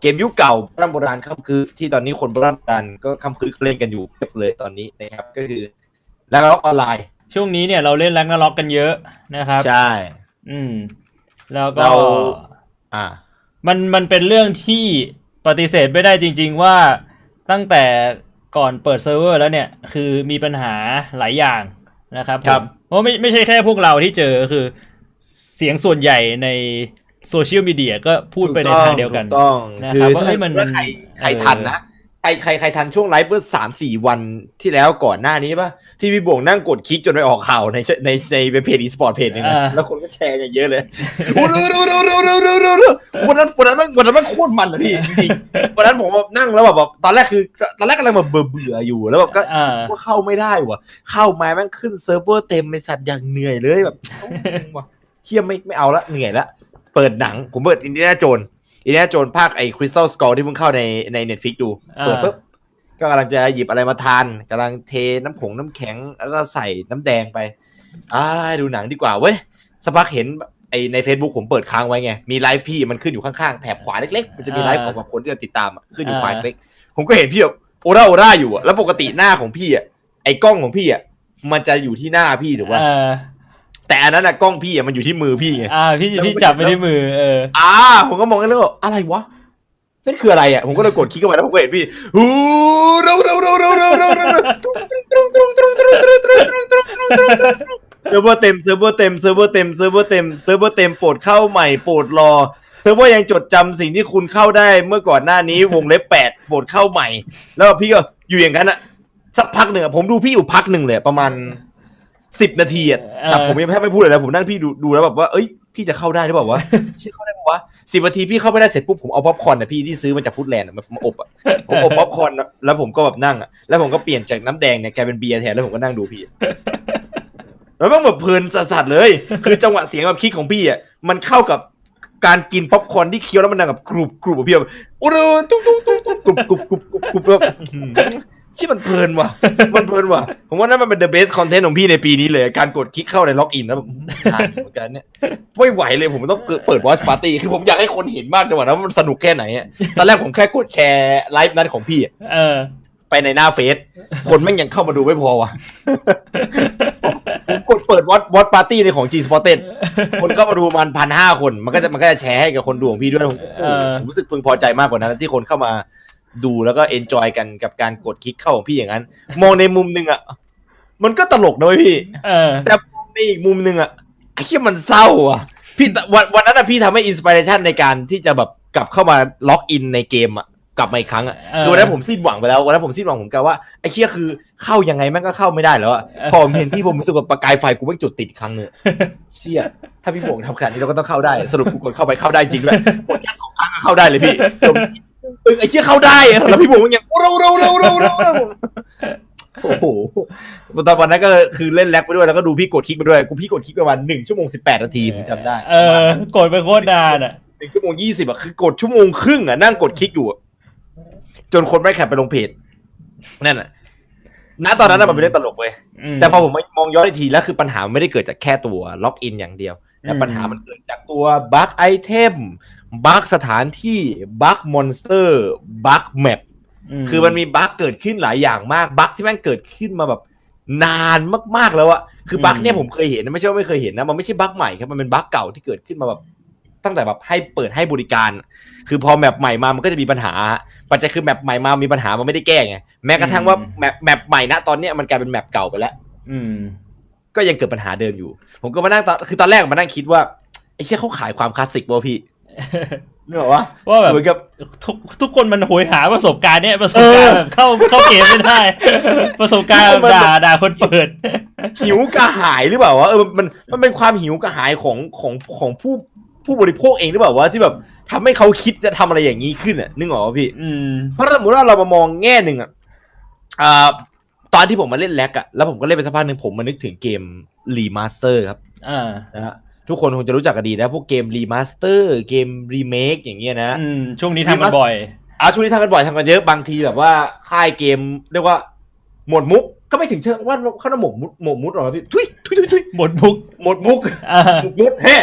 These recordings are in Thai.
เกมยุคเก่าโบราณโบราณค่ำคือ ที่ตอนนี้คนโบราณโบราณก็ค่ำคือเล่นกันอยู่เพียบเลยตอนนี้นะครับก็คือแล้วก็ออนไลน์ ช่วงนี้เนี่ยเราเล่นแรงนาล็อกกันเยอะนะครับ ใช่ อืม แล้วก็เราอ่า มันมันเป็นเรื่องที่ปฏิเสธไม่ได้จริง ๆ ว่าตั้งแต่ก่อนเปิดเซิร์ฟเวอร์แล้วเนี่ยคือมีปัญหาหลายอย่างนะครับผมครับเพราะไม่ไม่ใช่แค่พวกเราที่เจอคือเสียงส่วนใหญ่ใน โซเชียลมีเดียก็พูดไปในทางเดียวกันถูต้องนะครับคือว่าถ้าเอ้ยมันถ้าใครใครเออทันนะใครใครใครทันช่วงไลฟ์เมื่อสามสี่วันที่แล้วก่อนหน้านี้ป่ะ ที่พี่บวงนั่งกดคลิกจนไปออกข่าวในในในในเพจอีสปอร์ตเพจนึงนะอ่าแล้วคนก็แชร์อย่างเยอะเลยโอ้โหดูดูดูดูดูดูดูวันนั้นวันนั้นมันวันนั้นมันโคตรมันอะพี่จริงๆวันนั้นผมแบบนั่งแล้วแบบแบบตอนแรกคือ ตอนแรกกำลังแบบเบื่อเบื่อๆอยู่แล้วแบบก็อ่าก็เข้าไม่ได้ว่ะ เข้ามาแม่งขึ้นเซิร์ฟเวอร์เต็มไอสัตว์อย่างเหนื่อยเลยแบบเอ้าจริงว่ะเชี่ยไม่ไม่เอาละเหนื่อยละ เปิดหนัง ผมเปิดอินเดียนาโจนอินเดียนาโจนภาคไอ้คริสตัลสกอร์ที่เพิ่งเข้าในในเน็ตฟิกดูอ่าเปิดปุ๊บก็กำลังจะหยิบอะไรมาทานกำลังเทน้ำผงน้ำแข็ง แล้วก็ใส่น้ำแดงไปอ่าดูหนังดีกว่าเว้ยสักพักเห็นไอใน Facebook ผมเปิดค้างไว้ไง มีไลฟ์พี่มันขึ้นอยู่ข้างๆ แถบขวาเล็กๆ มันจะมีไลฟ์ของแบบคนที่เราติดตามอะขึ้นอยู่ขวาเล็กๆผมก็เห็นพี่แบบโอราโอราอยู่อะแล้วปกติหน้าของพี่อะไอ้กล้องของพี่อะมันจะอยู่ที่หน้าพี่ถูกป่ะเออ แต่อันนั้นอะกล้องพี่อะมันอยู่ที่มือพี่ไงอ่าพี่พี่จับไปที่มือเอออ่า ผมก็มองกันแล้วอะไรวะนั่นคืออะไรอะผมก็เลยกดคลิกเข้าไปแล้วผมก็เห็นพี่ฮูเร็วเร็วเร็วเร็วเร็วเร็วเร็วเซิร์ฟเวอร์เต็มเซิร์ฟเวอร์เต็มเซิร์ฟเวอร์เต็มเซิร์ฟเวอร์เต็มเซิร์ฟเวอร์เต็มโปรดเข้าใหม่โปรดรอเซิร์ฟเวอร์ยังจดจำสิ่งที่คุณเข้าได้เมื่อก่อนหน้านี้วงเล็บแปดโปรดเข้าใหม่ แล้วพี่ก็อยู่อย่างนั้นอะสักพักหนึ่งผมดูพี่อยู่พักหนึ่งเลยประมาณ สิบนาทีอะแต่ผมยังแทบไม่พูดเลยนะผมนั่งพี่ดูดูแล้วแบบว่าเอ้ยพี่จะเข้าได้หรือเปล่าวะ เชื่อเข้าได้ปะวะสิบนาทีพี่เข้าไม่ได้เสร็จปุ๊บผมเอาป๊อปคอร์นอะพี่ที่ซื้อมาจากฟูดแลนด์อะมามาอบอะผมอบป๊อปคอร์นอะแล้วผมก็แบบนั่งอะแล้วผมก็เปลี่ยนจากน้ำแดงเนี่ยกลายเป็นเบียร์แทนแล้วผมก็นั่งดูพี่แล้วมันแบบเพลินสัสๆเลย คือจังหวะเสียงแบบคลิกของพี่อะมันเข้ากับการกินป๊อปคอร์นที่เคี้ยวแล้วมันดังกับกรุบกรุบอะพี่แบบอุดตุ้งตุ้งตุ้งตุ้งกรุบกรุบกรุบกรุบกรุบแบบอื้อหือ ชี่มันเพลินว่ะ มันเพลินว่ะ ผมว่านั่นมันเป็น the best content ของพี่ในปีนี้เลย การกดคลิกเข้าในล็อกอินแล้วแบบอื้อทานเหมือนกันเนี่ยไม่ไหวเลยผมต้องเปิด watch party คือผมอยากให้คนเห็นมากจังหวะนั้นว่ามันสนุกแค่ไหนอะตอนแรกผมแค่กดแชร์ไลฟ์นั้นของพี่อะเออ ไปในหน้าเฟซคนแม่งยังเข้ามาดูไม่พอว่ะผมกดเปิด watch watch party ในของ G Spotted คนเข้ามาดูประมันพันห้าคน มันก็จะมันก็จะแชร์ให้กับคนดูของพี่ด้วยผมโอ้โหเออผมรู้สึกพึงพอใจมากกว่านั้นที่คนเข้ามา ดูแล้วก็เอนจอยกันกับการกดคลิกเข้าของพี่อย่างนั้น มองในมุมหนึ่งอะมันก็ตลกนะเว้ยพี่เออแต่ในอีกมุมหนึ่งอะไอ้เหี้ยมันเศร้าอะ พี่ตวันวันนั้นอะพี่ทำให้อินสปิเรชันในการที่จะแบบกลับเข้ามาล็อกอินในเกมอะกลับมาอีกครั้งอะเออคือวันนั้นผมสิ้นหวังไปแล้ววันนั้นผมสิ้นหวังผมกะว่าไอ้เหี้ยคือเข้ายังไงแม่งก็เข้าไม่ได้แล้วอะเออพอผมเห็นพี่ผมรู้สึกว่าประกายไฟกูแม่งจุดติดอีกครั้งหนึงเชี่ยถ้าพี่บวงทำขนาดนี้เราก็ต้องเข้าได้ สรุปกูกดเข้าไปเข้าได้จริงด้วยกดแค่สองครั้งก็เข้าได้เลยพี่ จมเออไอ้เชี่ยเข้าได้อะแล้วพี่บวงมันยังเร็วเร็วเร็วเร็วเร็วเร็วโอ้โหตอนวันนั้นก็คือเล่นแล็กไปด้วยแล้วก็ดูพี่กดคลิกไปด้วย กูพี่กดคลิกประมาณหนึ่งชั่วโมงสิบแปดนาทีผมจำได้ เออกดไปโคตรนานอะหนึ่งชั่วโมงยี่สิบอะคือกดชั่วโมงครึ่งอะนั่งกดคลิกอยู่จนคนไม่แคปไปลงเพจนั่นอะณตอนนั้นมันเป็นเรื่องตลกเว้ยแต่พอผมมองย้อนอีกทีแล้วคือปัญหาไม่ได้เกิดจากแค่ตัวล็อกอินอย่างเดียว แต่อืมปัญหามันเกิดจากตัวบั๊กไอเทมบั๊กสถานที่บั๊กมอนสเตอร์บั๊กแมปคือมันมีบั๊กเกิดขึ้นหลายอย่างมากบั๊กที่แม่งเกิดขึ้นมาแบบนานมากๆแล้วอะคือบั๊กเนี่ยผมเคยเห็นนะไม่ใช่ว่าไม่เคยเห็นนะมันไม่ใช่บั๊กใหม่ครับมันเป็นบั๊กเก่าที่เกิดขึ้นมาแบบตั้งแต่แบบให้เปิดให้บริการ คือพอแมปใหม่มามันก็จะมีปัญหา ปัจจัยคือแมปใหม่มามีปัญหามันไม่ได้แก้ไงแม้กระทั่งว่าแมปแมปใหม่นะตอนเนี้ยมันกลายเป็นแมปเก่าไปแล้ว อืม ก็ยังเกิดปัญหาเดิมอยู่ ผมก็มานั่งตอนคือตอนแรกมานั่งคิดว่าไอ้เชี่ยเขาขายความคลาสสิกป่ะพี่นึกออกปะว่าแบบเหมือนกับทุกทุกคนมันโหยหาประสบการณ์เนี่ยประสบการณ์แบบเข้าเข้าเกมไม่ได้ ประสบการณ์แบบด่าด่าคนเปิด หิวกระหายหรือเปล่าวะเออมันมันเป็นความหิวกระหายของของของผู้ผู้บริโภคเองหรือเปล่าวะที่แบบทำให้เขาคิดจะทำอะไรอย่างนี้ขึ้นอะนึกออกปะพี่อืมเพราะสมมติว่าเรามามองแง่หนึ่งอะอ่า ตอนที่ผมมาเล่นแล็กอะแล้วผมก็เล่นไปสักพักหนึ่งผมมานึกถึงเกมรีมาสเตอร์ครับอ่านะฮะทุกคนคงจะรู้จักกันดีนะ พวกเกมรีมาสเตอร์ เกมรีเมคอย่างเงี้ยนะอืมช่วงนี้ทำกันบ่อยอาช่วงนี้ทำกันบ่อยทำกันเยอะบางทีแบบว่าค่ายเกมเรียกว่าหมดมุก ก็ไม่ถึงเชิงว่าเขาหมกมุดหมกมุดหรอกพี่ทุยทุยทุยทุยหมดมุกหมดมุกอ่าหมดมุกแฮ่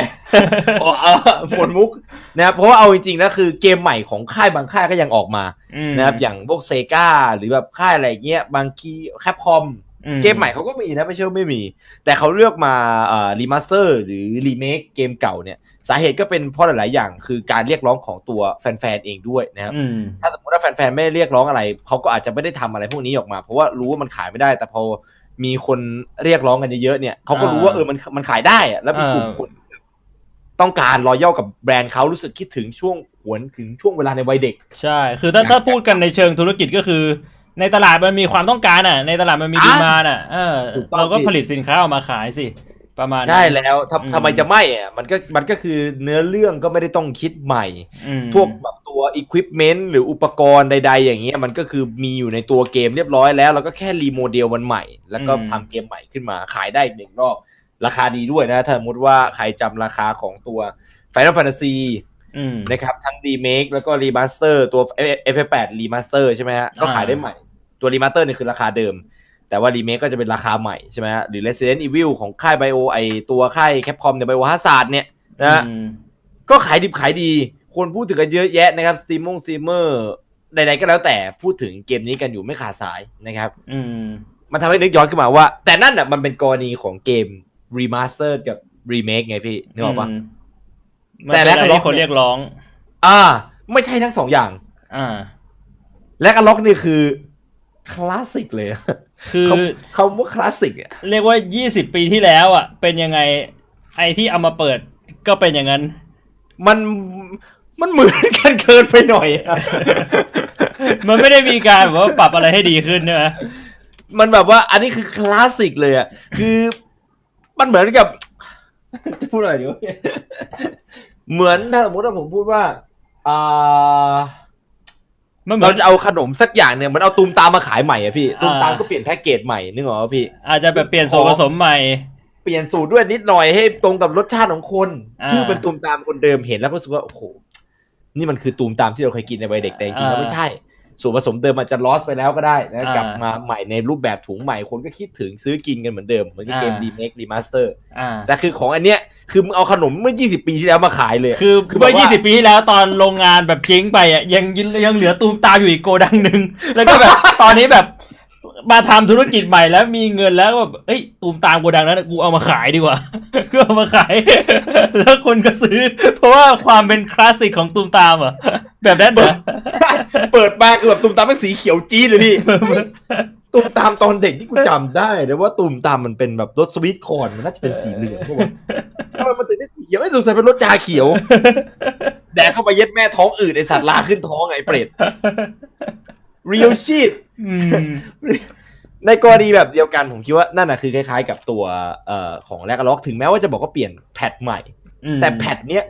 อ๋อเออหมดมุกนะครับเพราะว่าเอาจริงๆนะคือเกมใหม่ของค่ายบางค่ายก็ยังออกมาอืมนะครับอย่างพวกเซกาหรือแบบค่ายอะไรเงี้ยบางคีแคปคอมอื เกมใหม่เขาก็มีนะไม่ใช่ว่าไม่มี แต่เขาเลือกมาเอ่อรีมาสเตอร์หรือรีเมคเกมเก่าเนี่ย สาเหตุก็เป็นเพราะหลาย ๆ อย่าง คือการเรียกร้องของตัวแฟน ๆ เองด้วยนะครับอืมถ้าสมมติว่าแฟน ๆ ไม่ได้เรียกร้องอะไร เขาก็อาจจะไม่ได้ทำอะไรพวกนี้ออกมา เพราะว่ารู้ว่ามันขายไม่ได้ แต่พอมีคนเรียกร้องกันเยอะ ๆ เนี่ยเขาก็รู้ว่าอ่าเออมันมันขายได้อะแล้วมีกลุ่มอ่าคนต้องการรอยัลกับแบรนด์เขารู้สึกคิดถึงช่วงหวนถึงช่วงเวลาในวัยเด็ก ใช่ คือถ้าถ้าพูดกันในเชิงธุรกิจก็คือ ในตลาดมันมีความต้องการอะ ในตลาดมันมีอะดีมาอะเออถูกต้อง เราก็พี่ผลิตสินค้าออกมาขายสิ ประมาณนั้น ใช่แล้วทำอืมทำไมจะไม่อะมันก็มันก็คือเนื้อเรื่องก็ไม่ได้ต้องคิดใหม่ อืมพวกแบบตัวอุปกรณ์หรืออุปกรณ์ใด ๆ อย่างเงี้ยมันก็คือมีอยู่ในตัวเกมเรียบร้อยแล้ว แล้วก็แค่รีโมเดลมันใหม่ แล้วก็อืมทำเกมใหม่ขึ้นมาขายได้อีกหนึ่งรอบ ราคาดีด้วยนะ ถ้าสมมติว่าใครจำราคาของตัว Final Fantasy อืม นะครับทั้งรีเมคแล้วก็รีมาสเตอร์ตัว F8 รีมาสเตอร์ใช่ไหมฮะก็ขายได้ใหม่ ตัวรีมาสเตอร์เนี่ยคือราคาเดิม แต่ว่ารีเมคก็จะเป็นราคาใหม่ใช่ไหมฮะหรือ Resident Evil ของค่ายไบโอไอตัวค่ายแคปคอมเนี่ยไบโอฮาซาร์ดเนี่ยนะฮะอืมก็ขายดิบขายดี คนพูดถึงกันเยอะแยะนะครับสตรีมมงสตรีมเมอร์ใดๆก็แล้วแต่พูดถึงเกมนี้กันอยู่ไม่ขาดสายนะครับ อืมมันทำให้นึกย้อนขึ้นมาว่า แต่นั่นอะมันเป็นกรณีของเกมรีมาสเตอร์กับรีเมคไงพี่นึกออกปะมแต่มันเป็นอะไร Ragnarok ที่คนเรียกร้อง อ่า ไม่ใช่ทั้งสองอย่าง อ่า และกันล็อกนี่คือ คลาสสิกเลยคือเขาคำว่าคลาสสิกอะเรียกว่า 20 ปีที่แล้วอะ เป็นยังไงไอ้ที่เอามาเปิดก็เป็นอย่างนั้น มันมันเหมือนกันเกินไปหน่อยอะมันไม่ได้มีการแบบว่าปรับอะไรให้ดีขึ้นใช่ไหมมันแบบว่าอันนี้คือคลาสสิกเลยอะ คือมันเหมือนกับ จะพูดอะไรดีวะเหมือนถ้าสมมติว่าผมพูดว่าอ่า มันเหมืเราอนจะเอาขนมสักอย่างเนี่ยเหมันเอาตูมตามมาขายใหม่อะพี่อ่าตูมตามก็เปลี่ยนแพ็กเกจใหม่นึกออกปะพี่ อาจจะแบบเปลี่ยนส่วนผสมใหม่ เปลี่ยนสูตรด้วยนิดหน่อยให้ตรงกับรสชาติของคน อ่าชื่อเป็นตูมตามคนเดิมเห็นแล้วก็รู้สึกว่าโอ้โหนี่มันคือตูมตามที่เราเคยกินในวัยเด็กแต่จริงๆแล้วไม่ใช่ ส่วนผสมเดิมมันจะลอสไปแล้วก็ได้นะอ่ากลับมาใหม่ในรูปแบบถุงใหม่คนก็คิดถึงซื้อกินกันเหมือนเดิมเหมือนกับเกมอ่ารีเมครีมาสเตอร์อ่าแต่คือของอันเนี้ยคือมึงเอาขนมเมื่อ 20 ปีที่แล้วมาขายเลย คือคือเมื่อแบบว่า20 ปีที่แล้วตอนโรงงานแบบเจ๊งไปอะยังยังเหลือตูมตามอยู่อีกโกดังหนึ่งแล้วก็แบบตอนนี้แบบมาทำธุรกิจใหม่แล้วมีเงินแล้วก็แบบเอ้ยตูมตามโกดังนั้นกูเอามาขายดีกว่าก็เอามาขาย แล้วคนก็ซื้อ เพราะว่าความเป็นคลาสสิกของตูมตามอะ แบบนั้นเหรอเปิดมาคือแบบตูมตามเป็นสีเขียวจี๊ดเลยพี่ตูมตามตอนเด็กที่กูจำได้เลยว่าตูมตามมันเป็นแบบรสสวีทคอร์นมันน่าจะเป็นสีเหลืองใช่ไหมทำไมมันถึงได้สีเขียวไม่สงสัยเป็นรสชาเขียว แดกเข้าไปเย็ดแม่ท้องอืดไอสัตว์ลาขึ้นท้องไอเปรตเรียลชีตอืมในกรณีแบบเดียวกันผมคิดว่านั่นน่ะคือคล้ายๆ กับตัวเอ่อของแรกล็อกถึงแม้ว่าจะบอกว่าเปลี่ยนแพทใหม่ อืมแต่แพทเนี้ย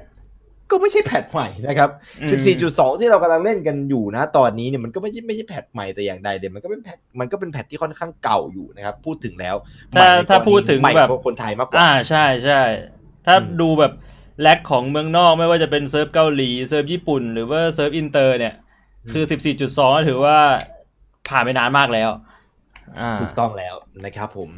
ก็ไม่ใช่แพทใหม่นะครับอืม14.2 ที่เรากำลังเล่นกันอยู่นะ ตอนนี้เนี่ยมันก็ไม่ใช่ไม่ใช่แพทใหม่แต่อย่างใดเลยมันก็เป็นแพทมันก็เป็นแพทที่ค่อนข้างเก่าอยู่นะครับ พูดถึงแล้วถ้าใหม่ในถ้าพูดถึงใหม่แบบกว่าคนไทยมากกว่าอ่าใช่ใช่ถ้าอืมดูแบบแลกของเมืองนอกไม่ว่าจะเป็นเซิร์ฟเกาหลีเซิร์ฟญี่ปุ่น หรือว่าเซิร์ฟอินเตอร์เนี่ย คือ 14.2 ถือว่าผ่านไปนานมากแล้วอ่าถูกต้องแล้วนะครับผม